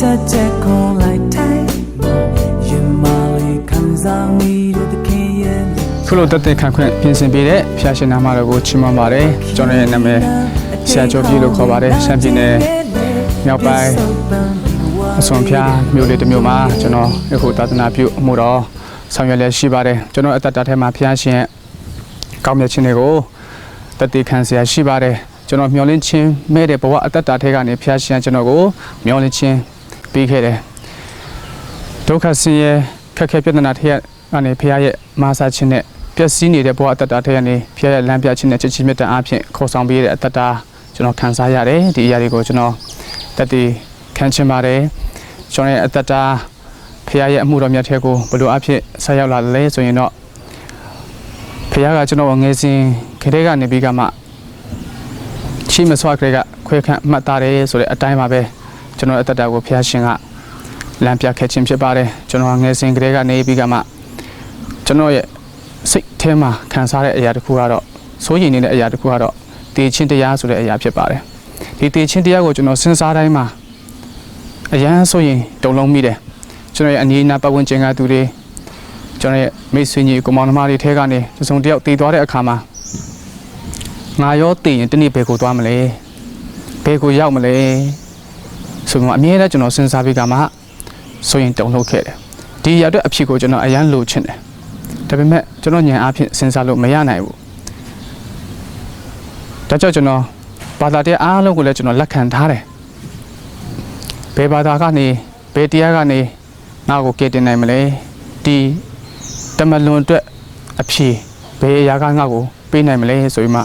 ချက်ချက်ခေါ်လိုက်တိုင်းရင်မလေးခံစားမိတဲ့တခင်ရဲ့ခုလိုတက်တဲ့ခံခွင့်ပြင်ဆင်ပေးတဲ့ဖျားရှင်နာမတော်ကိုချီးမွမ်းပါတယ်ကျွန်တော်ရဲ့နာမည်ဆရာကျော်ပြည့်လို့ခေါ်ပါတယ်ရှမ်းပြည်နယ်မြောက်ပိုင်းအစွန်ဖျားမြို့လေးတစ်မြို့မှာကျွန်တော်အခုသာသနာပြုအမှုတော်ဆောင်ရွက်လျက်ရှိပါတယ်ကျွန်တော်အသက်တာထဲမှာဖျားရှင်ကောင်းမြတ်ခြင်းတွေကိုတတိခံစရာရှိပါတယ်ကျွန်တော်မျောလင်းချင်းမဲ့တဲ့ဘဝအတ္တတာထဲကနေဖျားရှင်ကျွန်တော်ကိုမျောလင်းချင်း ပေးခဲ့တယ်ဒုက္ခဆင်းရဲခက်ခဲပြဿနာတွေကနေဖျားရဲ့မာစာခြင်းနဲ့ပျက်စီးနေတဲ့ဘဝအသက်တာထဲကနေဖျားရဲ့လမ်းပြခြင်းနဲ့ချစ်ချင်းမြတ်တာအဖြစ်ခေါ်ဆောင်ပေးတဲ့အသက်တာကျွန်တော်ခံစားရတယ်ဒီအရာတွေကိုကျွန်တော်တက်တည်ခံချင်ပါတယ်ကျွန်တော်ရဲ့အသက်တာဖခင်ရဲ့အမှုတော်မြတ်ထဲကိုဘယ်လိုအဖြစ်ဆက်ရောက်လာလဲဆိုရင်တော့ဖခင်ကကျွန်တော်ငယ်စဉ်ခရေကနေပြီးကမှချိမဆွားခရေကခွဲခန့်မှတ်သားတယ်ဆိုတဲ့အတိုင်းပါပဲ ကျွန်တော်အသက်တာကိုဖခင်ရှင်ကလမ်းပြခဲ့ခြင်းဖြစ်ပါတယ်ကျွန်တော်ငယ်စဉ်ခရေကနေပြီးကမှကျွန်တော်ရဲ့စိတ်ထဲမှာခံစားတဲ့အရာတစ်ခုကတော့စိုးရိမ်နေတဲ့အရာတစ်ခုကတော့တည်ခြင်းတရားဆိုတဲ့အရာဖြစ်ပါတယ်ဒီတည်ခြင်းတရားကိုကျွန်တော်စဉ်းစားတိုင်းမှာအရန်ဆိုရင်တုံလုံးမိတယ်ကျွန်တော်ရဲ့အနီးအနားပတ်ဝန်းကျင်ကသူတွေကျွန်တော်ရဲ့မိတ်ဆွေညီကိုမောင်နှမတွေထဲကနေတစ်စုံတစ်ယောက်တည်သွားတဲ့အခါမှာငါရောတည်ရင်တနေ့ဘယ်ကိုသွားမလဲဘယ်ကိုရောက်မလဲ ဆိုတော့အမြဲတမ်းကျွန်တော်စဉ်းစားပြီးကမှဆိုရင်တုံလုံးခဲ့တယ်ဒီရတဲ့အဖြစ်ကိုကျွန်တော်အရန်လိုချင်တယ်ဒါပေမဲ့ကျွန်တော်ညံအားဖြင့်စဉ်းစားလို့မရနိုင်ဘူးဒါကြောင့်ကျွန်တော်ဘာသာတရားအားလုံးကိုလည်းကျွန်တော်လက်ခံထားတယ်ဘယ်ဘာသာကနေဘယ်တရားကနေငါ့ကိုကယ်တင်နိုင်မလဲဒီတမလွန်အတွက်အဖြေဘယ်အရာကငါ့ကိုပေးနိုင်မလဲဆိုပြီးမှ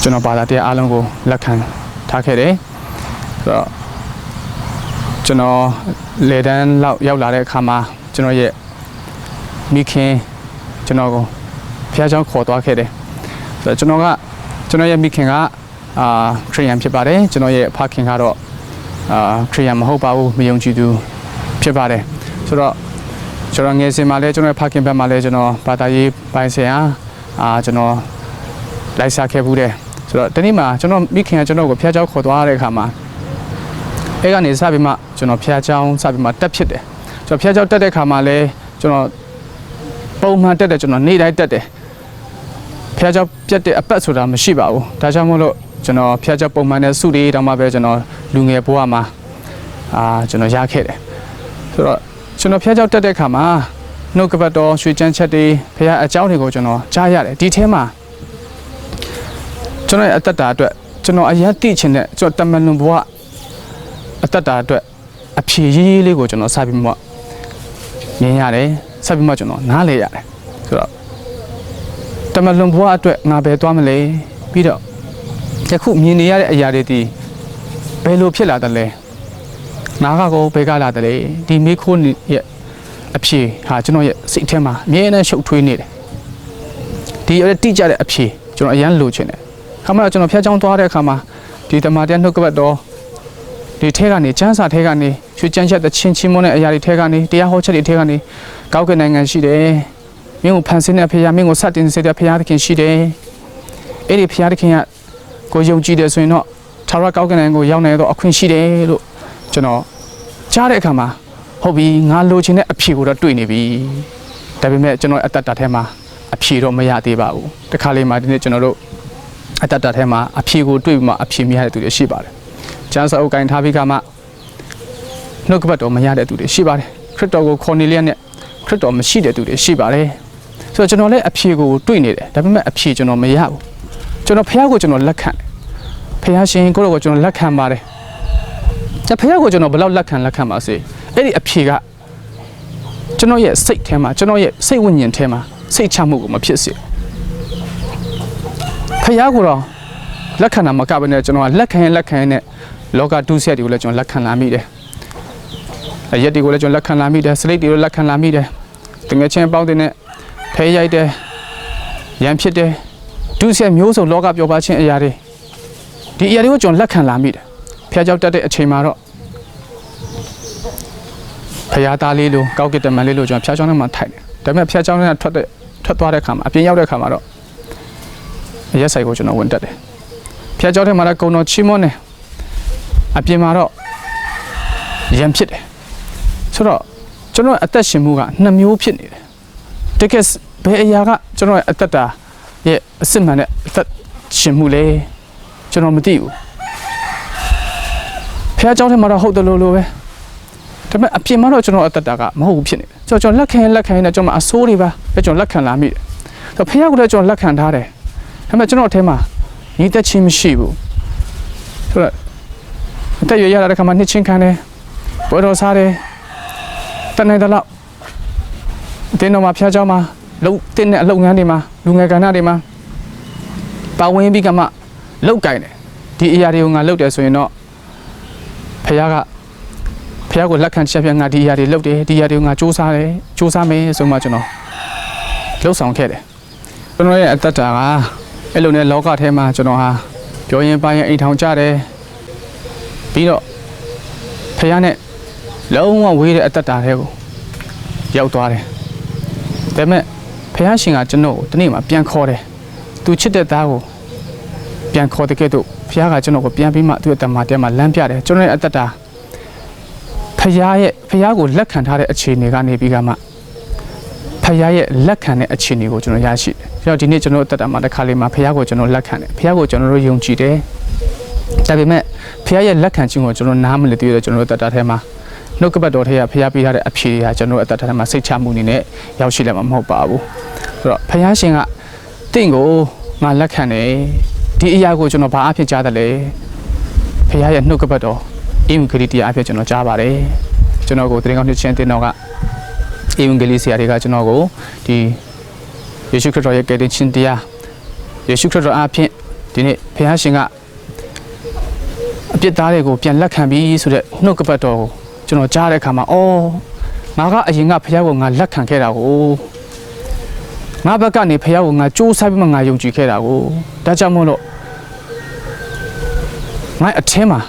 ကျွန်တော်ဘာသာတရားအားလုံးကိုလက်ခံထားခဲ့တယ် ဆိုတော့ကျွန်တော်လေတန်းလောက်ရောက်လာတဲ့အခါမှာကျွန်တော်ရဲ့မိခင်ကျွန်တော်ကိုဖះเจ้าခေါ်သွားခဲ့တယ်ဆိုတော့ကျွန်တော်ကကျွန်တော်ရဲ့မိခင်ကအာခရီးယန်ဖြစ်ပါတယ်ကျွန်တော်ရဲ့ဖခင်ကတော့အာခရီးယန်မဟုတ်ပါဘူးမယုံကြည်သူဖြစ်ပါတယ်ဆိုတော့ကျွန်တော်ငယ်စဉ်မှာလဲကျွန်တော်ရဲ့ဖခင်ဘက်မှာလဲကျွန်တော်ဘာသာရေးပိုင်းဆိုင်ရာအာကျွန်တော်လိုက်စားခဲ့ဘူးတယ်ဆိုတော့ဒီနေ့မှာကျွန်တော်မိခင်ကကျွန်တော်ကိုဖះเจ้าခေါ်သွားတဲ့အခါမှာ အဲ့ကနေစပြီးမှကျွန်တော်ဖျားချောင်းစပြီးမှတက်ဖြစ်တယ်ကျွန်တော်ဖျားချောင်းတက်တဲ့ခါမှာလဲကျွန်တော်ပုံမှန်တက်တယ်ကျွန်တော်နေ့တိုင်းတက်တယ်ဖျားချောင်းပြတ်တဲ့အပတ်ဆိုတာမရှိပါဘူးဒါကြောင့်မို့လို့ကျွန်တော်ဖျားချောင်းပုံမှန်တဲ့စုလေးတောင်မှပဲကျွန်တော်လူငယ်ဘဝမှာအာကျွန်တော်ရခဲ့တယ်ဆိုတော့ကျွန်တော်ဖျားချောင်းတက်တဲ့ခါမှာနှုတ်ကပတ်တော်ရွှေချမ်းချက်တွေဖျားအကြောင်းတွေကိုကျွန်တော်ကြားရတယ်ဒီထဲမှာကျွန်တော်ရဲ့အသက်တာအတွက်ကျွန်တော်အရင်သိချင်တဲ့ကျွန်တော်တမန်လွန်ဘဝ အသက်တာအတွက်အဖြေရေးရေးလေးကိုကျွန်တော်စပြီးမှမြင်ရတယ်စပြီးမှကျွန်တော်နားလဲရတယ်ဆိုတော့တမန်လွန်ဘဝအတွက်ငါဘယ်သွားမလဲပြီးတော့ယခုမြင်နေရတဲ့အရာတွေဒီဘယ်လိုဖြစ်လာတယ်လဲနားကကောဘယ်ကလာတယ်လဲဒီမိခိုးရဲ့အဖြေဟာကျွန်တော်ရဲ့စိတ်ထဲမှာအမြဲတမ်းရှုပ်ထွေးနေတယ်ဒီရတိကျတဲ့အဖြေကျွန်တော်အရန်လိုချင်တယ်ခါမှကျွန်တော်ဖျက်ချောင်းသွားတဲ့အခါမှာဒီတမန်တန်နှုတ်ကပတ်တော် ဒီထဲကနေကျန်းစာထဲကနေရွှေကျန်းချက်တချင်းချင်းမွန်းတဲ့အရာတွေထဲကနေတရားဟောချက်တွေထဲကနေကောက်ကနိုင်ငံရှိတယ်မင်းကိုဖန်ဆင်းတဲ့ဖခင်မင်းကိုစတင်စေတဲ့ဖခင်သခင်ရှိတယ်အဲ့ဒီဖခင်သခင်ကကိုယုံကြည်တယ်ဆိုရင်တော့သာရကောက်ကနိုင်ငံကိုရောက်နိုင်တော့အခွင့်ရှိတယ်လို့ကျွန်တော်ကြားတဲ့အခါမှာဟုတ်ပြီငါလိုချင်တဲ့အဖြေကိုတော့တွေ့နေပြီဒါပေမဲ့ကျွန်တော်အတ္တတာထဲမှာအဖြေတော့မရသေးပါဘူးတခါလေးမှဒီနေ့ကျွန်တော်တို့အတ္တတာထဲမှာအဖြေကိုတွေ့ပြီးမှအဖြေမရတဲ့သူတွေရှိပါတယ် ကျမ်းစာအုပ်ကိုင်ထားပြီးကမှနှုတ်ကပတ်တော်မရတဲ့သူတွေရှိပါတယ်ခရစ်တော်ကိုခေါ်နေလျက်နဲ့ခရစ်တော်မရှိတဲ့သူတွေရှိပါတယ်ဆိုတော့ကျွန်တော်လည်းအဖြေကိုတွေ့နေတယ်ဒါပေမဲ့အဖြေကျွန်တော်မရဘူးကျွန်တော်ဖះကိုကျွန်တော်လက်ခံတယ်ဖះရှင်ကိုတော့ကိုကျွန်တော်လက်ခံပါတယ်ကျဖះကိုကျွန်တော်ဘယ်လောက်လက်ခံလက်ခံပါစေအဲ့ဒီအဖြေကကျွန်တော်ရဲ့စိတ်ထဲမှာကျွန်တော်ရဲ့စိတ်ဝိညာဉ်ထဲမှာစိတ်ချမှုကိုမဖြစ်စေဖះကိုတော့လက်ခံတာမကဘဲနဲ့ကျွန်တော်ကလက်ခံရင်လက်ခံရင်နဲ့ လောကဒုစရိုက်တွေကိုလည်းကျွန်တော်လက်ခံလာမိတယ်အရက်တွေကိုလည်းကျွန်တော်လက်ခံလာမိတယ်စလိတ်တွေကိုလက်ခံလာမိတယ်တငယ်ချင်းပေါင်းတဲ့နဲ့ဖဲရိုက်တယ်ရန်ဖြစ်တယ်ဒုစရိုက်မျိုးစုံလောကပြောပါခြင်းအရာတွေဒီအရာတွေကိုကျွန်တော်လက်ခံလာမိတယ်ဖះเจ้าတက်တဲ့အချိန်မှာတော့ဖះသားလေးလိုကောက်ကစ်တမန်လေးလိုကျွန်တော်ဖះเจ้าထဲမှာထိုက်တယ်ဒါပေမဲ့ဖះเจ้าထဲကထွက်တဲ့ထွက်သွားတဲ့ခါမှာအပြင်ရောက်တဲ့ခါမှာတော့ရက်ဆိုင်ကိုကျွန်တော်ဝင်တက်တယ်ဖះเจ้าထဲမှာလည်းကုံတော်ချီးမွမ်းတယ် အပြင်မှာတော့ရံဖြစ်တယ်ဆိုတော့ကျွန်တော်အသက်ရှင်မှုကနှစ်မျိုးဖြစ်နေတယ်တကယ်ဘယ်အရာကကျွန်တော်ရဲ့အသက်တာရဲ့အစစ်မှန်တဲ့အသက်ရှင်မှုလဲကျွန်တော်မသိဘူးဖះเจ้าထဲမှာတော့ဟုတ်တယ်လို့လို့ပဲဒါပေမဲ့အပြင်မှာတော့ကျွန်တော်အသက်တာကမဟုတ်ဘူးဖြစ်နေတယ်ကျွန်တော်ကျွန်တော်လက်ခံရင်လက်ခံရင်လည်းကျွန်တော်အဆိုးတွေပါပဲကျွန်တော်လက်ခံလာမိတယ်ဆိုတော့ဖះကလည်းကျွန်တော်လက်ခံထားတယ်ဒါပေမဲ့ကျွန်တော်အထဲမှာညီသက်ချင်းမရှိဘူးဆိုတော့ အသက်ရွယ်ရတာတဲ့ခါမှာနှစ်ချင်းခံတယ်ပွဲတော်စားတယ်တနေ့တလောက်အတင်းတော်မှာဖះเจ้าမှာလုံတင်းတဲ့အလုပ်ငန်းတွေမှာလူငယ်ကဏ္ဍတွေမှာပါဝင်ပြီးကမှလောက်ကင်တယ်ဒီအရာတွေကိုငါလုပ်တယ်ဆိုရင်တော့ဖះကဖះကိုလက်ခံချက်ပြငါဒီအရာတွေလုပ်တယ်ဒီအရာတွေကိုငါစူးစမ်းတယ်စူးစမ်းမယ်ဆိုမှကျွန်တော်လှုပ်ဆောင်ခဲ့တယ်ကျွန်တော်ရဲ့အသက်တာကအဲ့လိုနဲ့လောကထဲမှာကျွန်တော်ဟာပြောရင်ပိုင်းရင်အိမ်ထောင်ကြတယ် ပြီးတော့ဖះနဲ့လုံးဝဝေးတဲ့အသက်တာတွေကိုရောက်သွားတယ်ဒါပေမဲ့ဖះရှင်ကကျွန်တော်ကိုဒီနေ့မှပြန်ခေါ်တယ်သူချစ်တဲ့သားကိုပြန်ခေါ်တဲ့ကဲ့သို့ဖះကကျွန်တော်ကိုပြန်ပြီးမှသူ့အတ္တမှာတဲမှာလမ်းပြတယ်ကျွန်တော်ရဲ့အသက်တာဖះရဲ့ဖះကိုလက်ခံထားတဲ့အခြေအနေကနေပြီးကမှဖះရဲ့လက်ခံတဲ့အခြေအနေကိုကျွန်တော်ရရှိတယ်။ကျွန်တော်ဒီနေ့ကျွန်တော်အသက်တာမှာတစ်ခါလေးမှာဖះကိုကျွန်တော်လက်ခံတယ်။ဖះကိုကျွန်တော်တို့ယုံကြည်တယ်။ ဒါပေမဲ့ဖះရဲ့လက်ခံခြင်းကိုကျွန်တော်နားမလည်သေးတဲ့ကျွန်တော်တို့အသက်တာထဲမှာနှုတ်ကပတ်တော်ထဲကဖះပေးထားတဲ့အဖြေတွေကကျွန်တော်တို့အသက်တာထဲမှာစိတ်ချမှုအနေနဲ့ရောက်ရှိလာမှာမဟုတ်ပါဘူး။ဆိုတော့ဖះရှင်ကတင့်ကိုငါလက်ခံတယ်။ဒီအရာကိုကျွန်တော်ဘာအဖြစ်ကြားတယ်လဲ။ဖះရဲ့နှုတ်ကပတ်တော်အင်္ဂလိပ်တရားအဖြစ်ကျွန်တော်ကြားပါတယ်။ကျွန်တော်ကိုတရင်ကောင်းနှစ်ချင်းတင်တော်ကအင်္ဂလိပ်ဆရာတွေကကျွန်တော်ကိုဒီယေရှုခရစ်တော်ရဲ့ကယ်တင်ခြင်းတရားယေရှုခရစ်တော်အဖြစ်ဒီနေ့ဖះရှင်က အပြစ်သားတွေကိုပြန်လက်ခံပြီးဆိုတဲ့နှုတ်ကပတ်တော်ကိုကျွန်တော်ကြားတဲ့အခါမှာအော်ငါကအရင်ကဖះကိုငါလက်ခံခဲ့တာကိုငါဘက်ကနေဖះကိုငါစူးစမ်းပြီးမှငါယုံကြည်ခဲ့တာကိုဒါကြောင့်မို့လို့ငါအထင်းမှာ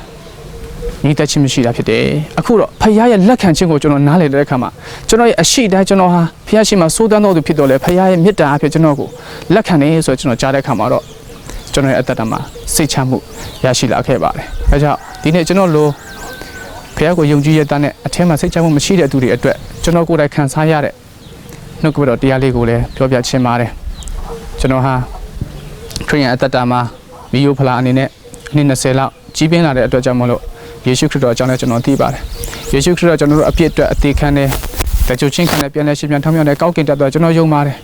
ညီသက်ချင်းမရှိတာဖြစ်တယ်အခုတော့ဖះရဲ့လက်ခံခြင်းကိုကျွန်တော်နားလည်တဲ့အခါမှာကျွန်တော်ရဲ့အရှိတိုင်းကျွန်တော်ဟာဖះရှိမှစိုးတန်းတော်သူဖြစ်တော်လဲဖះရဲ့မေတ္တာအဖြစ်ကျွန်တော်ကိုလက်ခံတယ်ဆိုတော့ကျွန်တော်ကြားတဲ့အခါမှာတော့ ကျွန်တော်ရဲ့အသက်တာမှာစိတ်ချမှုရရှိလာခဲ့ပါတယ်အဲကြောင့်ဒီနေ့ကျွန်တော်လိုဖះကိုယုံကြည်ရတဲ့အထင်းမှာစိတ်ချမှုမရှိတဲ့သူတွေအတွက်ကျွန်တော်ကိုယ်တိုင်ခံစားရတဲ့နှုတ်ကပတော်တရားလေးကိုလည်းပြောပြချင်ပါတယ်ကျွန်တော်ဟာခရိယန်အသက်တာမှာမီယိုဖလာအနေနဲ့နှစ်20လောက်ကြီးပြင်းလာတဲ့အတွက်ကြောင့်မလို့ယေရှုခရစ်တော်အကြောင်းလည်းကျွန်တော်သိပါတယ်ယေရှုခရစ်တော်ကျွန်တော်တို့အပြစ်အတွက်အသေးခံတယ်တကြိုချင်းခံတယ်ပြန်လဲရှင်ပြန်ထောင်းမြောက်တယ်ကောက်ကင်တက်တော့ကျွန်တော်ယုံပါတယ်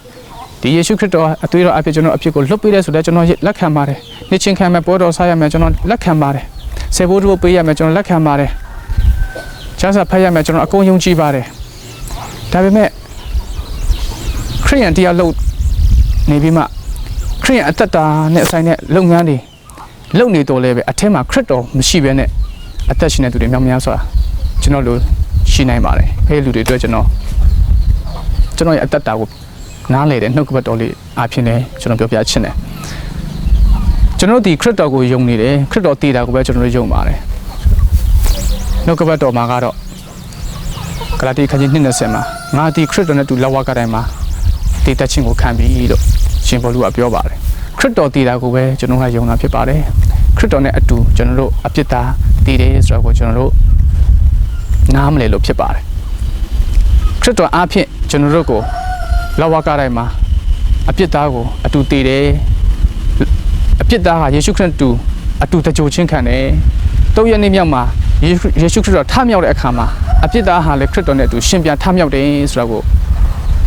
ဒီယေရှုခရစ်တော်အသွေးတော်အပြစ်ကျွန်တော်အပြစ်ကိုလွတ်ပေးတယ်ဆိုတော့ကျွန်တော်လက်ခံပါတယ်နှစ်ချင်းခံမယ်ပေါ်တော်စားရမယ်ကျွန်တော်လက်ခံပါတယ်ဆေဘိုးတို့ပေးရမယ်ကျွန်တော်လက်ခံပါတယ်ချမ်းသာဖတ်ရမယ်ကျွန်တော်အကုန်ယုံကြည်ပါတယ်ဒါပေမဲ့ခရိယန်တရားလို့နေပြီးမှခရိယန်အသက်တာနဲ့အဆိုင်တဲ့လုပ်ငန်းတွေလုပ်နေတော့လဲပဲအထက်မှာခရစ်တော်မရှိဘဲနဲ့အသက်ရှင်တဲ့သူတွေမြောက်များစွာကျွန်တော်တို့ရှိနိုင်ပါတယ်အဲလူတွေအတွက်ကျွန်တော်ကျွန်တော်ရဲ့အသက်တာကို နားလေတဲ့နှုတ်ကပတ်တော်လေးအဖြစ်နဲ့ကျွန်တော်ပြောပြချင်တယ်ကျွန်တော်တို့ဒီခရစ်တော်ကိုယုံနေတယ်ခရစ်တော်တည်တာကိုပဲကျွန်တော်တို့ယုံပါတယ်နှုတ်ကပတ်တော်မှာကတော့ဂလာတိခန်းကြီး20မှာငါဒီခရစ်တော်နဲ့တူလက်ဝါးကတိုင်းမှာတည်တတ်ခြင်းကိုခံပြီးလို့ရှင်ဘောလူကပြောပါတယ်ခရစ်တော်တည်တာကိုပဲကျွန်တော်ကယုံတာဖြစ်ပါတယ်ခရစ်တော်နဲ့အတူကျွန်တော်တို့အပြစ်သားတည်တယ်ဆိုတော့ကိုကျွန်တော်တို့နားမလည်လို့ဖြစ်ပါတယ်ခရစ်တော်အားဖြင့်ကျွန်တော်တို့ကို လက်ဝါးကတိုင်းမှာအပြစ်သားကိုအတူတည်တယ်အပြစ်သားဟာယေရှုခရစ်တူအတူတကြိုချင်းခံတယ်တုတ်ရနေ့မြောက်မှာယေရှုယေရှုခရစ်တော်ထမြောက်တဲ့အခါမှာအပြစ်သားဟာလည်းခရစ်တော်နဲ့အတူရှင်ပြန်ထမြောက်တယ်ဆိုတော့ကို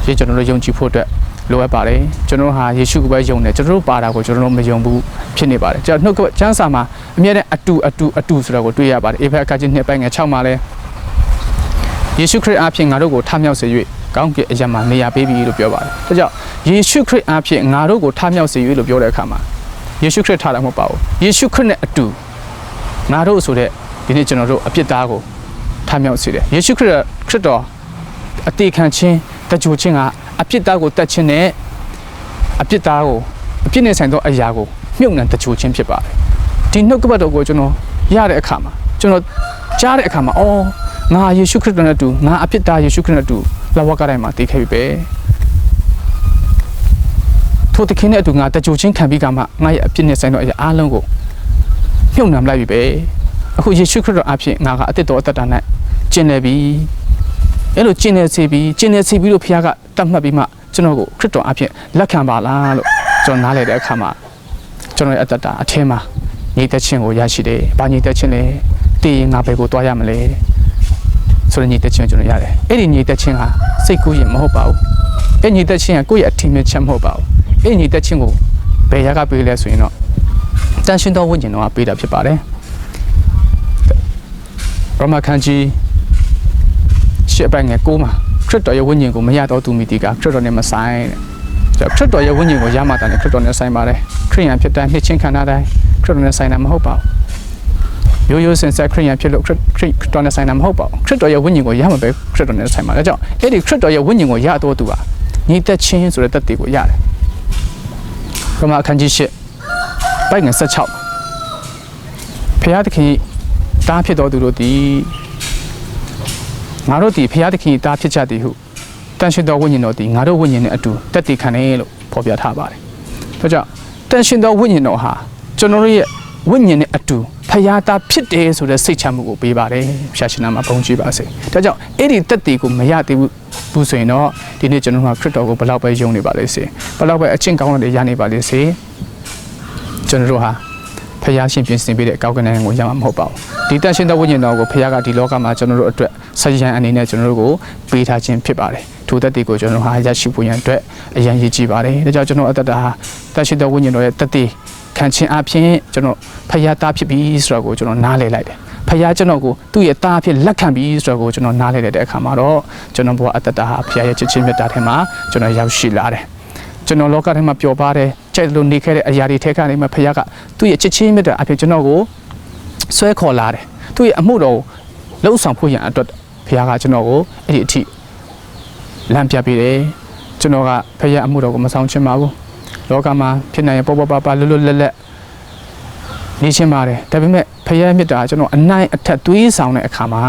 ရေကျွန်တော်တို့ယုံကြည်ဖို့အတွက်လိုအပ်ပါတယ်ကျွန်တော်တို့ဟာယေရှုကိုပဲယုံတယ်ကျွန်တော်တို့ပါတာကိုကျွန်တော်တို့မယုံဘူးဖြစ်နေပါတယ်ကျွန်တော်နှုတ်ကကျမ်းစာမှာအမြဲတမ်းအတူအတူအတူဆိုတော့ကိုတွေ့ရပါတယ်အေဖက်အခါချင်းနှစ်ပိုင်းငယ်6မှာလဲယေရှုခရစ်အားဖြင့်ငါတို့ကိုထမြောက်စေ၍ ကောင်းကင်အရာမှာနေရာပေးပြီလို့ပြောပါတယ်ဒါကြောင့်ယေရှုခရစ်အားဖြင့်ငါတို့ကိုထမြောက်စေ၍လို့ပြောတဲ့အခါမှာယေရှုခရစ်ထားတာမဟုတ်ပါဘူးယေရှုခရစ်နဲ့အတူငါတို့ဆိုတဲ့ဒီနေ့ကျွန်တော်တို့အပြစ်သားကိုထမြောက်စေတယ်ယေရှုခရစ်ခရစ်တော်အသေးခံခြင်းတကြိုခြင်းကအပြစ်သားကိုတတ်ခြင်းနဲ့အပြစ်သားကိုအပြစ်နဲ့ဆိုင်သောအရာကိုမြုပ်နှံတကြိုခြင်းဖြစ်ပါတယ်ဒီနှုတ်ကပတ်တော်ကိုကျွန်တော်ရတဲ့အခါမှာကျွန်တော်ကြားတဲ့အခါမှာအော်ငါယေရှုခရစ်တော်နဲ့အတူငါအပြစ်သားယေရှုခရစ်နဲ့အတူ လဝကတိုင်းမှာတည်ခဲ့ပြီပဲထိုတခင်နဲ့အတူငါတကြိုချင်းခံပြီးကမှငါရဲ့အပြစ်နဲ့ဆိုင်သောအရာအလုံးကိုမြုပ်နှံလိုက်ပြီပဲအခုယေရှုခရစ်တော်အဖြစ်ငါကအသက်တော်အသက်တာ၌ကျင့်နေပြီအဲ့လိုကျင့်နေစေပြီးကျင့်နေစေပြီးလို့ဖခင်ကတတ်မှတ်ပြီးမှကျွန်တော်ကိုခရစ်တော်အဖြစ်လက်ခံပါလားလို့ကျွန်တော်နားလည်တဲ့အခါမှာကျွန်တော်ရဲ့အသက်တာအထင်းမှာညီသက်ချင်းကိုရရှိတယ်။ဘာညီသက်ချင်းလဲတည်ရင်ငါဘယ်ကိုတွားရမလဲ ဆိုတဲ့ညီသက်ချင်းကိုကျွန်တော်ရတယ်။အဲ့ဒီညီသက်ချင်းဟာစိတ်ကူးရင်မဟုတ်ပါဘူး။အဲ့ညီသက်ချင်းကကိုယ့်ရဲ့အထင်မြင်ချက်မဟုတ်ပါဘူး။အဲ့ညီသက်ချင်းကိုဘယ်ရကပေးလဲဆိုရင်တော့တန်ရှင်တော်ဝိညာဉ်တော်ကပေးတာဖြစ်ပါတယ်။ရမခန်ကြီးရှစ်ပိုင်းငယ်ကိုမှာခရစ်တော်ရဲ့ဝိညာဉ်ကိုမရတော့သူမိတီကခရစ်တော်နဲ့မဆိုင်တဲ့ခရစ်တော်ရဲ့ဝိညာဉ်ကိုရမှတာနဲ့ခရစ်တော်နဲ့ဆိုင်ပါတယ်ခရိယန်ဖြစ်တဲ့နှစ်ချင်းခန္ဓာတိုင်းခရစ်တော်နဲ့ဆိုင်တာမဟုတ်ပါဘူး ရိုးရိုးစင်ဆက်ခရိယန်ဖြစ်လို့ခရစ်ခရစ်တော်နဲ့ဆိုင်တာမဟုတ်ပါဘူးခရစ်တော်ရဲ့ဝိညာဉ်ကိုရမှပဲခရစ်တော်နဲ့ဆိုင်ပါဒါကြောင့်အဲ့ဒီခရစ်တော်ရဲ့ဝိညာဉ်ကိုရတော့သူဟာညီသက်ချင်းဆိုတဲ့တတ်တွေကိုရတယ်ရမခန်ကြီးရှစ်ပိုင်းငယ်16ဖျားသခင်တားဖြစ်တော်သူတို့သည်ငါတို့သည်ဖျားသခင်တားဖြစ်ကြသည်ဟုတန်ရှင်တော်ဝိညာဉ်တော်သည်ငါတို့ဝိညာဉ်နဲ့အတူတက်တည်ခံတယ်လို့ဖော်ပြထားပါတယ်။ဒါကြောင့်တန်ရှင်တော်ဝိညာဉ်တော်ဟာကျွန်တော်တို့ရဲ့ဝိညာဉ်နဲ့အတူ ဖျားသားဖြစ်တယ်ဆိုတဲ့စိတ်ချမှုကိုပေးပါတယ်။ဖျားရှင်နာမှာဘုန်းကြီးပါစေ။ဒါကြောင့်အဲ့ဒီတက်တည်ကိုမရသေးဘူးဘူးဆိုရင်တော့ဒီနေ့ကျွန်တော်တို့ကခရစ်တော်ကိုဘယ်လောက်ပဲယုံနေပါလိမ့်စေ။ဘယ်လောက်ပဲအချင်းကောင်းတဲ့ရနေပါလိမ့်စေ။ကျွန်တော်တို့ဟာဖျားရှင်ပြင်ဆင်ပေးတဲ့အကောက်ကနန်းကိုရမှာမဟုတ်ပါဘူးဒီတန်ရှင်သောဝိညာဉ်တော်ကိုဖခင်ကဒီလောကမှာကျွန်တော်တို့အတွက်ဆက်ရန်အနေနဲ့ကျွန်တော်တို့ကိုပေးထားခြင်းဖြစ်ပါတယ်ထိုသက်တွေကိုကျွန်တော်ဟာရရှိဖို့ရန်အတွက်အရန်ရည်ကြည်ပါတယ်ဒါကြောင့်ကျွန်တော်အသက်တာဟာတန်ရှင်သောဝိညာဉ်တော်ရဲ့တသက် ခံခြင်းအပြင်ကျွန်တော်ဖခင်သားဖြစ်ပြီဆိုတော့ကိုကျွန်တော်နားလည်လိုက်တယ်ဖခင်ကျွန်တော်ကိုသူ့ရဲ့သားအဖြစ်လက်ခံပြီးဆိုတော့ကိုကျွန်တော်နားလည်တဲ့အခါမှာတော့ကျွန်တော်ဘဝအသက်တာဟာဖခင်ရဲ့ချစ်ချင်းမြတ်တာထဲမှာကျွန်တော်ရောက်ရှိလာတယ်ကျွန်တော်လောကထဲမှာပျော်ပါတယ်ကြိုက်လို့နေခဲ့တဲ့အရာတွေထဲကနေမှဖခင်ကသူ့ရဲ့ချစ်ချင်းမြတ်တာအဖြစ်ကျွန်တော်ကိုဆွဲခေါ်လာတယ်သူ့ရဲ့အမှုတော်ကိုလှုပ်ဆောင်ဖို့ရန်အတွက်ဖခင်ကကျွန်တော်ကိုအဲ့ဒီအထိလမ်းပြပေးတယ်ကျွန်တော်ကဖခင်အမှုတော်ကိုမဆောင်ချင်ပါဘူး လောကမှာဖြစ်နိုင်ရင်ပေါ်ပေါ်ပါပါလွတ်လွတ်လပ်လပ်နေချင်ပါတယ်ဒါပေမဲ့ဖခင်မြတ်တာကျွန်တော်အနိုင်အထက်သွေးဆောင်တဲ့အခါမှာ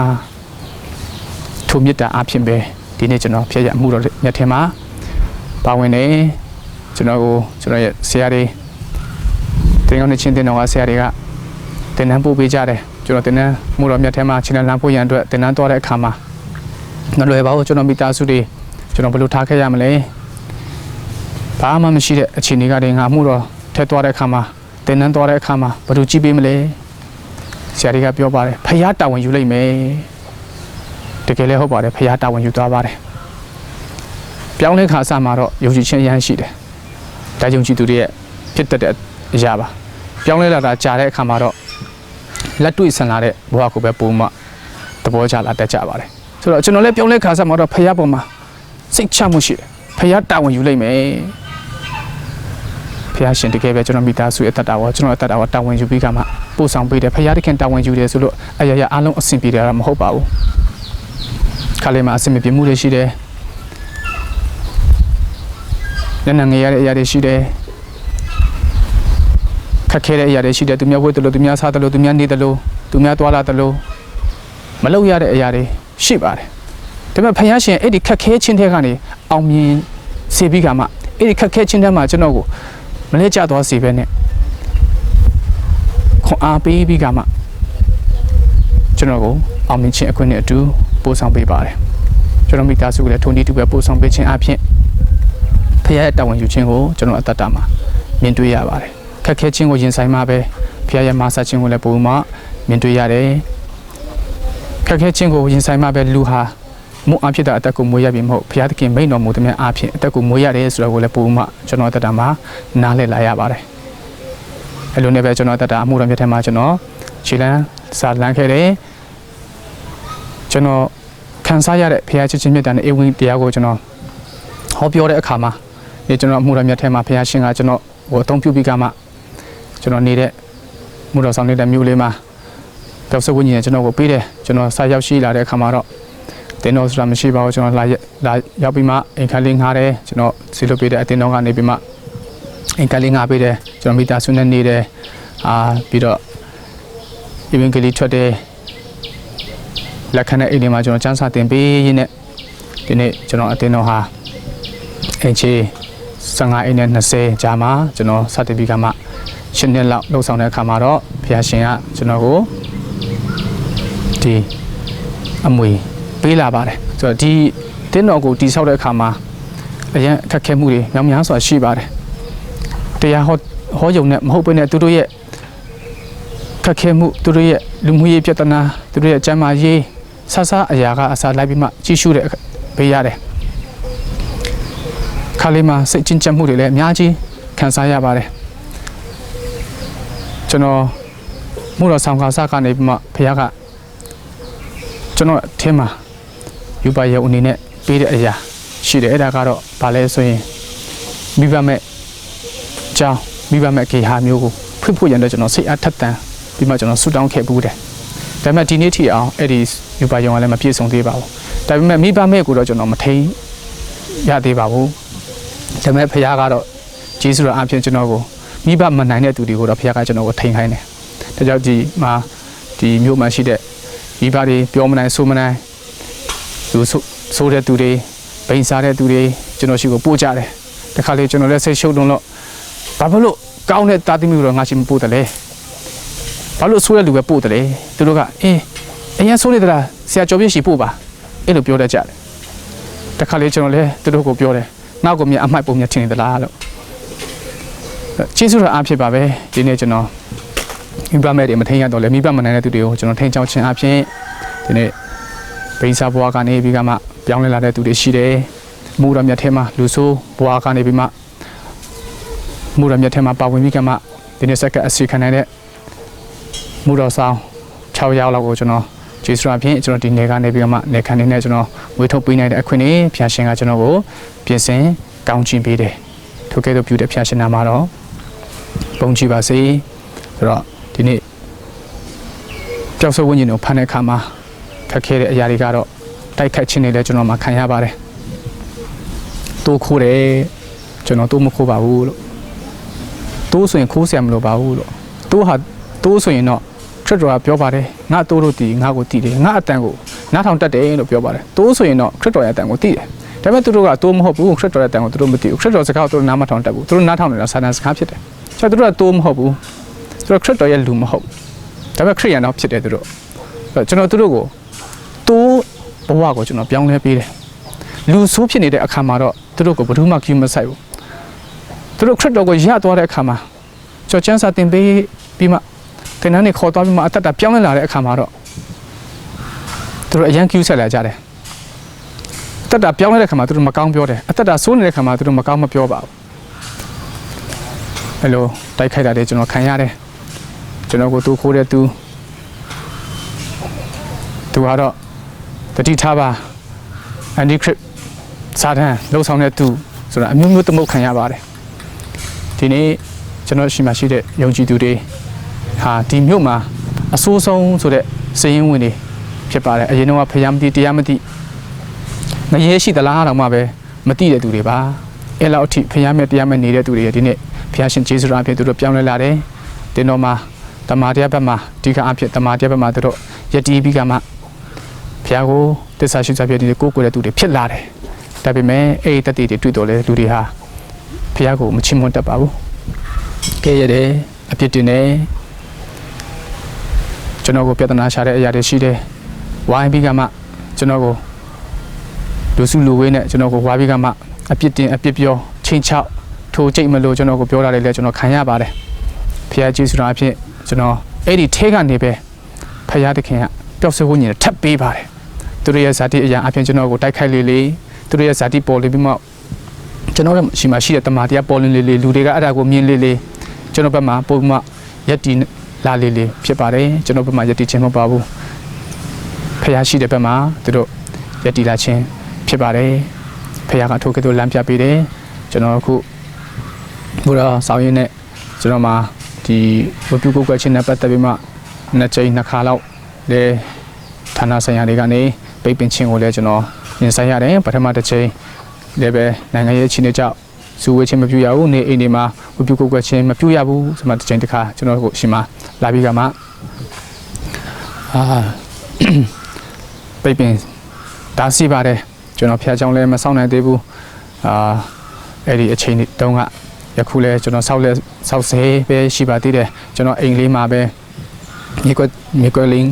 ထိုမြတ်တာအဖြစ်ပဲဒီနေ့ကျွန်တော်ဖခင်အမှုတော်မြတ်ထဲမှာပါဝင်နေကျွန်တော်ကိုကျွန်တော်ရဲ့ဆရာတွေတင်ကောင်းနေချင်းတင်တော်ကဆရာတွေကတင်နန်းပို့ပေးကြတယ်ကျွန်တော်တင်နန်းမှုတော်မြတ်ထဲမှာချင်းလန်းဖို့ရန်အတွက်တင်နန်းသွားတဲ့အခါမှာမလွယ်ပါဘူးကျွန်တော်မိသားစုတွေကျွန်တော်ဘယ်လိုထားခဲ့ရမလဲ ဘာမှမရှိတဲ့အခြေအနေကတည်းကငါမှုတော်ထဲသွားတဲ့အခါမှာတင်နန်းသွားတဲ့အခါမှာဘယ်လိုကြည့်ပေးမလဲဆရာတွေကပြောပါတယ်ဖះတာဝန်ယူလိုက်မယ်တကယ်လည်းဟုတ်ပါတယ်ဖះတာဝန်ယူသွားပါတယ်ပြောင်းလဲခါစားမှာတော့ယုံကြည်ခြင်းရမ်းရှိတယ်ဒါယုံကြည်သူတွေရဲ့ဖြစ်တတ်တဲ့အရာပါပြောင်းလဲလာတာကြာတဲ့အခါမှာတော့လက်တွေ့ဆန်လာတဲ့ဘဝကိုပဲပုံမှသဘောကျလာတတ်ကြပါတယ်ဆိုတော့ကျွန်တော်လည်းပြောင်းလဲခါစားမှာတော့ဖះပေါ်မှာစိတ်ချမှုရှိတယ်ဖះတာဝန်ယူလိုက်မယ် ဖះရှင်တကယ်ပဲကျွန်တော်မိသားစုရဲ့အသက်တာရောကျွန်တော်အသက်တာရောတာဝန်ယူပြီးကမှပို့ဆောင်ပေးတယ်ဖះတခင်တာဝန်ယူတယ်ဆိုလို့အရာရာအားလုံးအဆင်ပြေတယ်မဟုတ်ပါဘူးခါလေးမှာအဆင်မပြေမှုတွေရှိတယ်နည်းနည်းငယ်ရတဲ့အရာတွေရှိတယ်ခက်ခဲတဲ့အရာတွေရှိတယ်သူများဝတ်တယ်လို့သူများစားတယ်လို့သူများနေတယ်လို့သူများသွားလာတယ်လို့မလုပ်ရတဲ့အရာတွေရှိပါတယ်ဒါပေမဲ့ဖယားရှင်အဲ့ဒီခက်ခဲခြင်းတွေကနေအောင်မြင်စေပြီးကမှအဲ့ဒီခက်ခဲခြင်းတွေမှာကျွန်တော်ကို မလဲကျသွားစေပဲနဲ့ခွန်အားပေးပြီးကမှကျွန်တော်ကိုအောင်မြင်ခြင်းအခွင့်နဲ့အတူပို့ဆောင်ပေးပါတယ်ကျွန်တော်မိသားစုကလည်းထုံတီတူပဲပို့ဆောင်ပေးခြင်းအပြင်ဖယားရဲ့တာဝန်ယူခြင်းကိုကျွန်တော်အတ္တတာမှာမြင်တွေ့ရပါတယ်ခက်ခဲခြင်းကိုရင်ဆိုင်မှပဲဖယားရဲ့မာစာခြင်းကိုလည်းပုံမှမြင်တွေ့ရတယ်ခက်ခဲခြင်းကိုရင်ဆိုင်မှပဲလူဟာ မုံအဖြစ်တဲ့အတက်ကိုမွေးရပြီမဟုတ်ဘုရားသခင်မိန့်တော်မူတဲ့မြတ်အဖြစ်အတက်ကိုမွေးရတယ်ဆိုတော့ကိုလည်းပုံမှကျွန်တော်အတ္တမှာနားလည်လာရပါတယ်အဲလိုနဲ့ပဲကျွန်တော်အတ္တအမှုတော်မြတ်ထဲမှာကျွန်တော်ခြေလန်းစာလန်းခဲ့တယ်ကျွန်တော်ခံစားရတဲ့ဘုရားချစ်ခြင်းမြတ်တာနဲ့အေဝံတရားကိုကျွန်တော်ဟောပြောတဲ့အခါမှာဒီကျွန်တော်အမှုတော်မြတ်ထဲမှာဘုရားရှင်ကကျွန်တော်ဟိုအသုံးပြုပြီးကမှကျွန်တော်နေတဲ့မှုတော်ဆောင်နေတဲ့မြို့လေးမှာပျောက်စဝိညာဉ်ကျွန်တော်ကိုပေးတယ်ကျွန်တော်စာရောက်ရှိလာတဲ့အခါမှာတော့ တင်းတော်ဆိုတာမရှိပါဘူးကျွန်တော်လာလာရောက်ပြီးမှအိမ်ခန်းလေးငှားတယ်ကျွန်တော်စီလို့ပေးတဲ့အတင်းတော်ကနေပြီးမှအိမ်ခန်းလေးငှားပေးတယ်ကျွန်တော်မိသားစုနဲ့နေတယ်အာပြီးတော့ even ကလေးထွက်တယ်လက်ခံတဲ့အိမ်တွေမှာကျွန်တော်စမ်းစာတင်ပေးရင်းနဲ့ဒီနေ့ကျွန်တော်အတင်းတော်ဟာအိမ်ချေ15အိမ်နဲ့20ကြာမှာကျွန်တော်စတင်ပြီးကမှရှင်းနှစ်လောက်လှုပ်ဆောင်တဲ့အခါမှာတော့ဖះရှင်ကကျွန်တော်ကိုဒီအမွေ ပေးလာပါတယ်ဆိုတော့ဒီတင်းတော်ကိုတိဆောက်တဲ့အခါမှာအရင်အခက်ခဲမှုတွေများများစွာရှိပါတယ်တရားဟောဟောယုံနဲ့မဟုတ်ဘဲနဲ့သူတို့ရဲ့ခက်ခဲမှုသူတို့ရဲ့လူမှုရေးပြဿနာသူတို့ရဲ့ကျန်းမာရေးဆဆအရာကအစားလိုက်ပြီးမှကြီးစုတဲ့ပေးရတယ်ခါလေးမှာစိတ်ချင်းချက်မှုတွေလည်းအများကြီးခံစားရပါတယ်ကျွန်တော်မှုတော်ဆောင်ခါစားကနေပြီးမှဖခင်ကကျွန်တော်အထင်းမှာ ယူပါရဲ့အနေနဲ့ပေးတဲ့အရာရှိတယ်အဲ့ဒါကတော့ဗာလဲဆိုရင်မိဘမဲ့အကြောင်းမိဘမဲ့ကေဟာမျိုးကိုဖွင့်ဖို့ရန်တော့ကျွန်တော်စိတ်အားထက်သန်ပြီးမှကျွန်တော်ဆူတောင်းခဲ့ဘူးတယ်ဒါပေမဲ့ဒီနေ့ထိအောင်အဲ့ဒီယူပါယုံကလည်းမပြည့်စုံသေးပါဘူးဒါပေမဲ့မိဘမဲ့ကိုတော့ကျွန်တော်မထိန်ရသေးပါဘူးဒါပေမဲ့ဖခင်ကတော့ဂျေစုတော်အပြင်ကျွန်တော်ကိုမိဘမနိုင်တဲ့သူတွေကိုတော့ဖခင်ကကျွန်တော်ကိုထိန်ခိုင်းတယ်ဒါကြောင့်ဒီမှာဒီမြို့မှာရှိတဲ့မိဘတွေပြောမနိုင်ဆိုမနိုင် သူဆိုဆိုတဲ့သူတွေပိန်စားတဲ့သူတွေကျွန်တော်ရှိကိုပို့ကြတယ်တခါလေကျွန်တော်လည်းစိတ်ရှုပ်လုံးတော့ဘာဖြစ်လို့ကောင်းတဲ့တာသမီတော့ငါရှိမပို့တယ်လဲဘာလို့ဆိုးတဲ့လူပဲပို့တယ်လဲသူတို့ကအေးအရင်ဆိုးနေသလားဆရာကျော်ပြည့်ရှိပို့ပါအဲ့လိုပြောတတ်ကြတယ်တခါလေကျွန်တော်လည်းသူတို့ကိုပြောတယ်ငါ့ကိုမြင်အမိုက်ပုံမြင်ထင်နေသလားလို့ကျေးဇူးတော်အားဖြစ်ပါပဲဒီနေ့ကျွန်တော်မိဘမဲ့တွေမထိန်ရတော့လဲမိဘမနိုင်တဲ့သူတွေကိုကျွန်တော်ထိန်ချောင်းခြင်းအဖြစ်ဒီနေ့ ဘိန်းစာဘွားကနေပြီးကမှပြောင်းလဲလာတဲ့သူတွေရှိတယ်မူရမြတ်ထဲမှာလူဆိုးဘွားကနေပြီးမှမူရမြတ်ထဲမှာပါဝင်ပြီးကမှဒီနေ့စက္ကအစီခံနိုင်တဲ့မူတော်ဆောင်6ရောက်လောက်ကိုကျွန်တော်ကျေးဇူးအဖြစ်ကျွန်တော်ဒီနေကနေပြီးကမှနေခံနေတဲ့ကျွန်တော်ဝေထုတ်ပေးနိုင်တဲ့အခွင့်အရေးဖျာရှင်ကကျွန်တော်ကိုပြင်ဆင်ကောင်းချီးပေးတယ်ထိုကဲ့သို့ပြုတဲ့ဖျာရှင်နာမှာတော့ပုံကြည့်ပါစေဆိုတော့ဒီနေ့ပျောက်ဆုံးဝိညာဉ်ကိုဖန်တဲ့အခါမှာ ခက်ခဲတဲ့အရာတွေကတော့တိုက်ခတ်ခြင်းတွေလည်းကျွန်တော်မှခံရပါတယ်တိုးခိုးတယ်ကျွန်တော်တိုးမခိုးပါဘူးလို့တိုးဆိုရင်ခိုးဆရာမလိုပါဘူးလို့တိုးဟာတိုးဆိုရင်တော့ထရက်တော်ကပြောပါတယ်ငါတိုးလို့တီငါကိုတီတယ်ငါအတန်ကိုနားထောင်တတ်တယ်လို့ပြောပါတယ်တိုးဆိုရင်တော့ခရက်တော်ရဲ့အတန်ကိုတီတယ်ဒါပေမဲ့သူတို့ကတိုးမဟုတ်ဘူးခရက်တော်ရဲ့အတန်ကိုသူတို့မတီဘူးခရက်တော်စကားကိုသူတို့နားမထောင်တတ်ဘူးသူတို့နားထောင်နေတာစာတန်စကားဖြစ်တယ်ဆိုတော့သူတို့ကတိုးမဟုတ်ဘူးသူတို့ခရက်တော်ရဲ့လူမဟုတ်ဒါပေမဲ့ခရစ်ယာန်တော့ဖြစ်တယ်သူတို့အဲ့တော့ကျွန်တော်သူတို့ကို တိုးဘဝကိုကျွန်တော်ပြောင်းလဲပေးတယ်လူဆိုးဖြစ်နေတဲ့အခါမှာတော့သူတို့ကိုဘယ်သူမှကြည့်မဆိုင်ဘူးသူတို့ခရစ်တော်ကိုရသွားတဲ့အခါမှာကျော်ချမ်းစာတင်ပေးပြီးမှသင်တန်းတွေခေါ်သွားပြီးမှအသက်တာပြောင်းလဲလာတဲ့အခါမှာတော့သူတို့အရန်ကျူးဆက်လာကြတယ်အသက်တာပြောင်းလဲတဲ့အခါမှာသူတို့မကောင်းပြောတယ်အသက်တာဆိုးနေတဲ့အခါမှာသူတို့မကောင်းမပြောပါဘူးအဲ့လိုတိုက်ခိုက်တာတွေကျွန်တော်ခံရတယ်ကျွန်တော်ကိုတူခိုးတဲ့သူသူကတော့ တတိထားပါအန်ဒီခရစ်စာတန်လှုပ်ဆောင်တဲ့သူဆိုတာအမျိုးမျိုးသမုတ်ခံရပါတယ်ဒီနေ့ကျွန်တော်ရှိမှရှိတဲ့ယုံကြည်သူတွေဟာဒီမြို့မှာအဆိုးဆုံးဆိုတဲ့စည်ရင်းဝင်တွေဖြစ်ပါတယ်အရင်တော့ဖျားမတိတရားမတိငရဲရှိသလားတော့မှပဲမတိတဲ့သူတွေပါအဲ့လောက်အထိဖျားမဲ့တရားမဲ့နေတဲ့သူတွေရဲ့ဒီနေ့ဖျားရှင်ဂျေဇုရာဖြစ်သူတို့ပြောင်းလဲလာတယ်တင်တော်မှာတမာတရားဘက်မှာဒီကအဖြစ်တမာတရားဘက်မှာသူတို့ယက်တီးပြီးကမှ ဖျားကိုတစ္ဆာရှိစားဖြစ်တဲ့ကိုယ်ကိုယ်တဲ့သူတွေဖြစ်လာတယ်ဒါပေမဲ့အဲ့ဒီတတိတွေတွေ့တော်လဲလူတွေဟာဖျားကိုမချစ်မွတ်တတ်ပါဘူးကဲရတယ်အပြစ်တင်နေကျွန်တော်ကိုပြဿနာရှာတဲ့အရာတွေရှိတယ်ဝိုင်းပြီးကမှကျွန်တော်ကိုလူစုလူဝေးနဲ့ကျွန်တော်ကိုဝါပြီးကမှအပြစ်တင်အပြစ်ပြောချိန်ချောက်ထိုးကြိတ်မလို့ကျွန်တော်ကိုပြောတာတွေလည်းကျွန်တော်ခံရပါတယ်ဖခင်ကျေးဇူးတော်အဖြစ်ကျွန်တော်အဲ့ဒီထဲကနေပဲဖခင်တခင်ကပျောက်ဆုံးဝိညာဉ်ထပ်ပေးပါတယ် သူတို့ရဲ့ဇာတိအရာအပြင်ကျွန်တော်ကိုတိုက်ခိုက်လေလေသူတို့ရဲ့ဇာတိပေါ်လေပြီးမှကျွန်တော်တို့ရှိမှရှိတဲ့တမာတရားပေါ်လင်းလေလေလူတွေကအဲ့ဒါကိုမြင်လေလေကျွန်တော်ဘက်မှာပုံမှယက်တီလာလေလေဖြစ်ပါတယ်ကျွန်တော်ဘက်မှာယက်တီခြင်းမပါဘူးဖခင်ရှိတဲ့ဘက်မှာသူတို့ယက်တီလာခြင်းဖြစ်ပါတယ်ဖခင်ကထိုကဲ့သို့လမ်းပြပေးတယ်ကျွန်တော်အခုဘုရားဆောင်ရင်နဲ့ကျွန်တော်မှာဒီဝပြုကုတ်ကွက်ခြင်းနဲ့ပတ်သက်ပြီးမှနှစ်ကြိမ်နှစ်ခါလောက်လေဌာနဆိုင်ရာတွေကနေ ပိတ်ပင်ခြင်းကိုလည်းကျွန်တော်ရင်ဆိုင်ရတယ်ပထမတစ်ချိန်လည်းပဲနိုင်ငံရေးချင်းတွေကြောင့်ဇူဝေးခြင်းမပြုရဘူးနေအိမ်တွေမှာဝပြုကုတ်ကွက်ခြင်းမပြုရဘူးဆိုမှတစ်ချိန်တစ်ခါကျွန်တော်ကိုရှင်မှာလာပြီးကမှအာပိတ်ပင်ဒါစီပါတယ်ကျွန်တော်ဖျားချောင်းလည်းမဆောင်နိုင်သေးဘူးအာအဲ့ဒီအချိန်တုန်းကယခုလဲကျွန်တော်ဆောက်လဲဆောက်ဆဲပဲရှိပါသေးတယ်ကျွန်တော်အိမ်လေးမှာပဲမြေကွက်မြေကွက်လင်း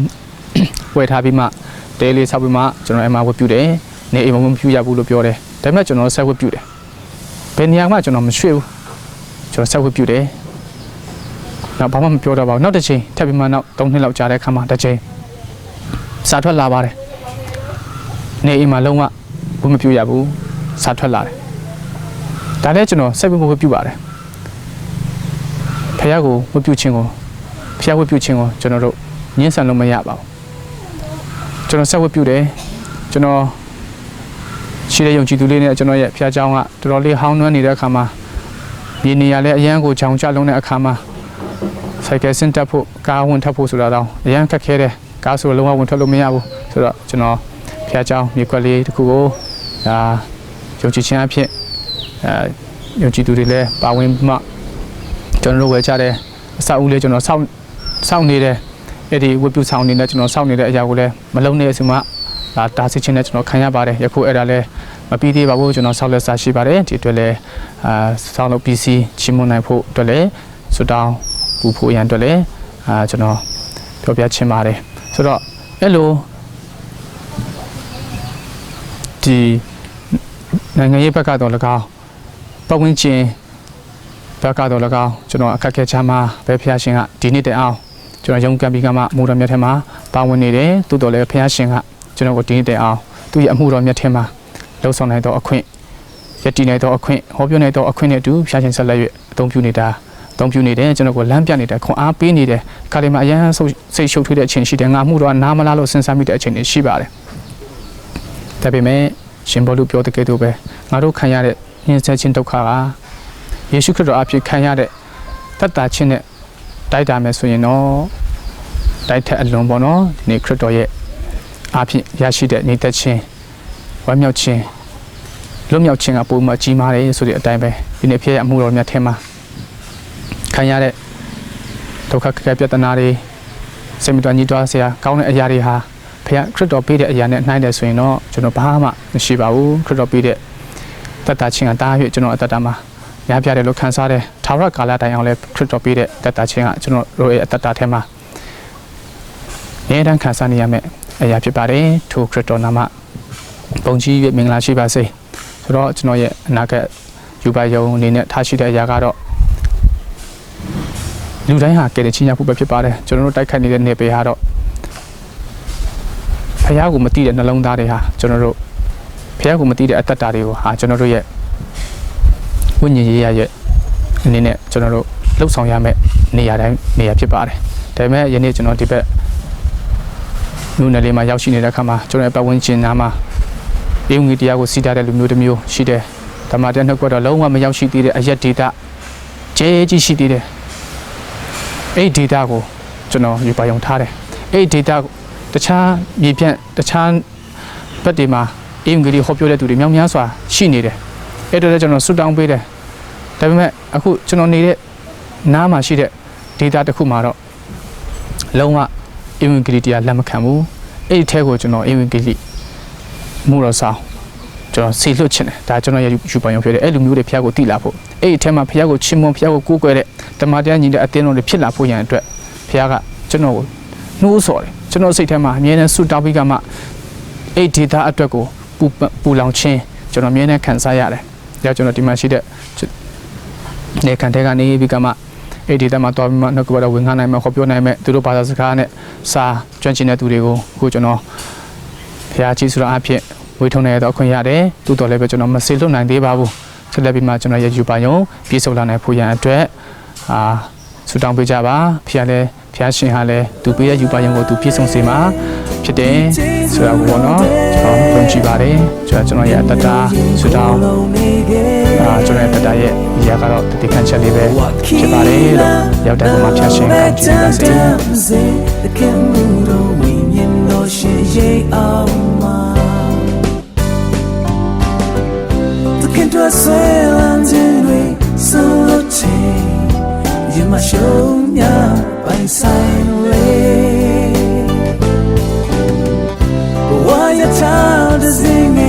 ဝယ်ထားပြီးမှ တဲလေးဆောက်ပြီးမှကျွန်တော်အဲ့မှာဝတ်ပြုတယ်နေအိမ်မှာမပြုရဘူးလို့ပြောတယ်ဒါပေမဲ့ကျွန်တော်ဆက်ဝတ်ပြုတယ်ဘယ်နေရာမှကျွန်တော်မရွှေ့ဘူးကျွန်တော်ဆက်ဝတ်ပြုတယ်နောက်ဘာမှမပြောတော့ပါဘူးနောက်တစ်ချိန်ထပ်ပြီးမှနောက်၃နှစ်လောက်ကြာတဲ့ခါမှာတစ်ချိန်စာထွက်လာပါတယ်နေအိမ်မှာလုံးဝဝတ်မပြုရဘူးစာထွက်လာတယ်ဒါလည်းကျွန်တော်ဆက်ပြီးဝတ်ပြုပါတယ်ဖះကိုဝတ်ပြုခြင်းကိုဖះဝတ်ပြုခြင်းကိုကျွန်တော်တို့ညှင်းဆန်လို့မရပါဘူး ကျွန်တော်ဆက်ဝတ်ပြုတယ်ကျွန်တော်ရှိတဲ့ယုံကြည်သူလေးနဲ့ကျွန်တော်ရဲ့ဖះเจ้าကတော်တော်လေးဟောင်းနှွမ်းနေတဲ့အခါမှာဒီနေရာလဲအရန်ကိုကြောင်ကြလုံးတဲ့အခါမှာစိုက်ကယ်ဆင်းတက်ဖို့ကားဝင်ထပ်ဖို့ဆိုတာတော့အရန်ခက်ခဲတယ်ကားဆိုလုံးဝဝင်ထွက်လို့မရဘူးဆိုတော့ကျွန်တော်ဖះเจ้าမြေခွက်လေးတစ်ခုကိုဒါယုံကြည်ခြင်းအဖြစ်အဲယုံကြည်သူတွေလည်းပါဝင်ပြီးမှကျွန်တော်တို့ဝယ်ကြတယ်အဆောက်အဦလေးကျွန်တော်စောင့်စောင့်နေတယ် အဲ့ဒီဝတ်ပြုဆောင်နေတဲ့ကျွန်တော်စောင့်နေတဲ့အရာကိုလည်းမလုံးနေအချိန်မှာဒါတာစစ်ချင်းနဲ့ကျွန်တော်ခံရပါတယ်ယခုအဲ့ဒါလည်းမပြီးသေးပါဘူးကျွန်တော်ဆောက်လက်စားရှိပါတယ်ဒီအတွက်လည်းအာဆောက်လုပ် PC ချီးမွမ်းနိုင်ဖို့အတွက်လည်းဆွတောင်းပူဖို့ရန်အတွက်လည်းအာကျွန်တော်ပြောပြချင်ပါတယ်ဆိုတော့အဲ့လိုဒီနိုင်ငံရေးဘက်ကတော့၎င်းပတ်ဝန်းကျင်ဘက်ကတော့၎င်းကျွန်တော်အခက်အခဲချမ်းမှာပဲဖျားရှင်ကဒီနေ့တည်းအောင် ကျွန်တော်ရုံးကံပြီးကမှမိုးတော်မြတ်ထဲမှာပါဝင်နေတယ်တိုးတော်လည်းဖျားရှင်ကကျွန်တော်ကိုဒီနေ့တည်းအောင်သူရဲ့အမှုတော်မြတ်ထဲမှာလှုပ်ဆောင်နိုင်သောအခွင့်ရည်တည်နိုင်သောအခွင့်ဟောပြောနိုင်သောအခွင့်နဲ့အတူဖျားရှင်ဆက်လက်၍အသုံးပြုနေတာအသုံးပြုနေတယ်ကျွန်တော်ကိုလမ်းပြနေတယ်ခွန်အားပေးနေတယ်ခါလေးမှာအရန်ဆုပ်စိတ်ရှုပ်ထွေးတဲ့အချိန်ရှိတယ်ငါမှုတော့နားမလားလို့စဉ်းစားမိတဲ့အချိန်တွေရှိပါတယ်ဒါပေမဲ့ရှင်ဘောလူပြောတဲ့ကဲ့သို့ပဲငါတို့ခံရတဲ့ညှင်းဆဲခြင်းဒုက္ခကယေရှုခရစ်တော်အဖြစ်ခံရတဲ့တတ်တာခြင်းနဲ့ တိုက်တာမယ်ဆိုရင်တော့တိုက်ထက်အလွန်ပေါ့နော်ဒီနေ့ခရစ်တော်ရဲ့အဖြစ်ရရှိတဲ့နေသက်ခြင်းဝမ်းမြောက်ခြင်းလွတ်မြောက်ခြင်းကပုံမှန်ကြီးမားတယ်ဆိုတဲ့အတိုင်းပဲဒီနေ့ဖြစ်ရအမှုတော်များထဲမှာခံရတဲ့ဒုက္ခကဲပြဿနာတွေစိတ်မတော်ညှိတွားစရာကောင်းတဲ့အရာတွေဟာဖခင်ခရစ်တော်ပေးတဲ့အရာနဲ့နှိုင်းတယ်ဆိုရင်တော့ကျွန်တော်ဘာမှမရှိပါဘူးခရစ်တော်ပေးတဲ့တတ်တာချင်းကတား၍ကျွန်တော်အတ္တတာမှာ ရပြတယ်လို့ခံစားတယ်ထာဝရကာလတိုင်အောင်လဲခရစ်တော်ပေးတဲ့တတ်တာချင်းကကျွန်တော်တို့ရဲ့အတ္တတာထဲမှာအမြဲတမ်းခံစားနေရမယ့်အရာဖြစ်ပါတယ်ထိုခရစ်တော်နာမပုံကြီး၍မင်္ဂလာရှိပါစေဆိုတော့ကျွန်တော်ရဲ့အနာဂတ်ယူပါယုံအနေနဲ့ထားရှိတဲ့အရာကတော့လူတိုင်းဟာကဲတဲ့ချင်းရဖို့ပဲဖြစ်ပါတယ်ကျွန်တော်တို့တိုက်ခိုက်နေတဲ့နေပေဟာတော့ဖះကိုမတိတဲ့နှလုံးသားတွေဟာကျွန်တော်တို့ဖះကိုမတိတဲ့အတ္တတာတွေကိုဟာကျွန်တော်တို့ရဲ့ ဝိညာဉ်ရေးရရဲ့အနေနဲ့ကျွန်တော်တို့လှုပ်ဆောင်ရမယ့်နေရာတိုင်းနေရာဖြစ်ပါတယ်ဒါပေမဲ့ယနေ့ကျွန်တော်ဒီဘက်မြို့နယ်လေးမှာရောက်ရှိနေတဲ့အခါမှာကျွန်တော်ရဲ့ပတ်ဝန်းကျင်နားမှာအေးငွေတရားကိုစီးထားတဲ့လူမျိုးတစ်မျိုးရှိတယ်ဓမ္မတဲ့နှုတ်ကပတ်တော့လုံးဝမရောက်ရှိသေးတဲ့အရက်ဒေတာကျဲကြီးရှိသေးတယ်အဲ့ဒီဒေတာကိုကျွန်တော်ယူပါယုံထားတယ်အဲ့ဒီဒေတာကိုတခြားမြေပြန့်တခြားဘက်တွေမှာအင်္ဂလိပ်ဟောပြောတဲ့သူတွေမြောင်များစွာရှိနေတယ် အဲ့တော့လည်းကျွန်တော်ဆွတောင်းပေးတယ်ဒါပေမဲ့အခုကျွန်တော်နေတဲ့နားမှာရှိတဲ့ data တစ်ခုမှာတော့လုံးဝအင်္ဂလိပ်တရားလက်မခံဘူးအဲ့ဒီထဲကိုကျွန်တော်အင်္ဂလိပ်မှုတော်ဆောင်ကျွန်တော်စီလွတ်ချင်တယ်ဒါကျွန်တော်ရဲ့ယူပိုင်ရုံဖြစ်တယ်အဲ့လူမျိုးတွေဖျားကိုတိလာဖို့အဲ့ဒီထဲမှာဖျားကိုချစ်မွန်ဖျားကိုကိုးကွယ်တဲ့ဓမ္မတရားညီတဲ့အသင်းတော်တွေဖြစ်လာဖို့ရန်အတွက်ဖျားကကျွန်တော်ကိုနှိုးဆော်တယ်ကျွန်တော်စိတ်ထဲမှာအမြဲတမ်းဆူတောင်းပြီးကမှအဲ့ data အတွက်ကိုပူပူလောင်ခြင်းကျွန်တော်အမြဲတမ်းခံစားရတယ်။ဒါ ကြောင့်ကျွန်တော်ဒီမှာရှိတဲ့နေခံတဲ့ကနေပြီးကမှအဲ့ဒီတမှာတော့ပြီးမှနောက်ကတော့ဝင်ခနိုင်မယ်ခေါ်ပြောနိုင်မယ်သူတို့ဘာသာစကားနဲ့စာကျွမ်းကျင်တဲ့သူတွေကိုအခုကျွန်တော်ဖျားကြီးဆိုတော့အဖြစ်ဝေထုံနေတော့အခွင့်ရတယ်သူတော်လည်းပဲကျွန်တော်မစေလွတ်နိုင်သေးပါဘူးဆက်လက်ပြီးမှကျွန်တော်ရယူပါယုံပြေဆုံးလာနိုင်ဖို့ရန်အတွက်အာဆူတောင်းပေးကြပါဖျားလည်းဖျားရှင်ဟာလည်းသူပေးတဲ့ယူပါယုံကိုသူပြေဆုံးစေမှာဖြစ်တယ်ဆိုတာကိုပေါ့နော်ကျွန်တော်ယုံကြည်ပါတယ်ကျွန်တော်ကျွန်တော်ရဲ့အတ္တဆူတောင်း အာကျွန်တော်ရဲ့တတရဲ့နေရာကတော့တတိခန့်ချက်လေးပဲဖြစ်ပါတယ်လို့ရောက်တဲ့ပုံမှာဖြတ်ရှင်းကောင်းကြည့်ပါစေ The Kemudo Winyan no Shiye Auma The Kento Swell and Jinwe Solo Chain You must show me by sign way But why your child is singing Come